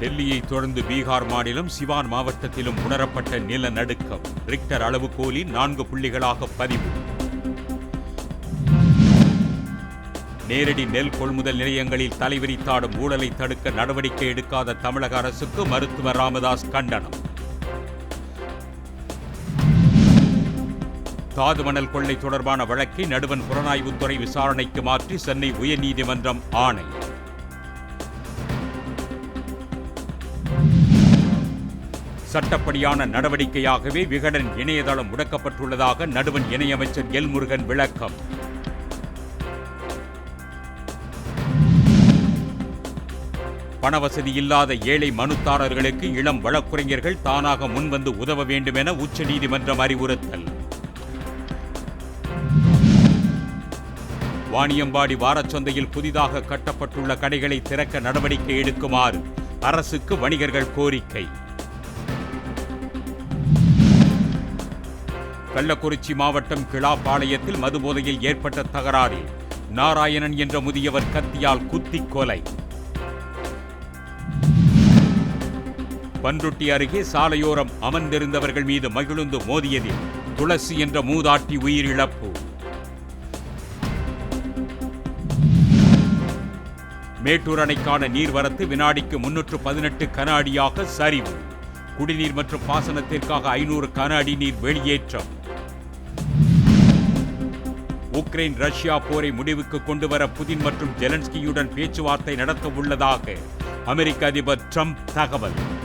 டெல்லியை தொடர்ந்து பீகார் மாநிலம் சிவான் மாவட்டத்திலும் உணரப்பட்ட நிலநடுக்கம். ரிக்டர் அளவுகோலில் நான்கு புள்ளிகளாக பதிவு. நேரடி நெல் கொள்முதல் நிலையங்களில் தலைவிரித்தாடும் ஊழலை தடுக்க நடவடிக்கை எடுக்காத தமிழக அரசுக்கு மருத்துவர் ராமதாஸ் கண்டனம். தாதுமணல் கொள்ளை தொடர்பான வழக்கை நடுவன் புலனாய்வுத்துறை விசாரணைக்கு மாற்றி சென்னை உயர்நீதிமன்றம் ஆணை. சட்டப்படியான நடவடிக்கையாகவே விகடன் இணையதளம் முடக்கப்பட்டுள்ளதாக நடுவன் இணையமைச்சர் எல் முருகன் விளக்கம். பணவசதி இல்லாத ஏழை மனுதாரர்களுக்கு இளம் வழக்குரைஞர்கள் தானாக முன்வந்து உதவ வேண்டும் என உச்சநீதிமன்றம் அறிவுறுத்தல். வாணியம்பாடி வாரச்சந்தையில் புதிதாக கட்டப்பட்டுள்ள கடைகளை திறக்க நடவடிக்கை எடுக்குமாறு அரசுக்கு வணிகர்கள் கோரிக்கை. கள்ளக்குறிச்சி மாவட்டம் கிளாப்பாளையத்தில் மதுபோதையில் ஏற்பட்ட தகராறில் நாராயணன் என்ற முதியவர் கத்தியால் குத்தி கொலை. பன்ருட்டி அருகே சாலையோரம் அமர்ந்திருந்தவர்கள் மீது மகிழுந்து மோதியதில் துளசி என்ற மூதாட்டி உயிரிழப்பு. மேட்டூர் அணைக்கான நீர்வரத்து வினாடிக்கு முன்னூற்று பதினெட்டு கன அடியாக சரிவு. குடிநீர் மற்றும் பாசனத்திற்காக ஐநூறு கன அடி நீர் வெளியேற்றம். உக்ரைன் ரஷ்யா போரை முடிவுக்கு கொண்டுவர புதின் மற்றும் ஜெலன்ஸ்கியுடன் பேச்சுவார்த்தை நடத்த உள்ளதாக அமெரிக்க அதிபர் ட்ரம்ப் தகவல்.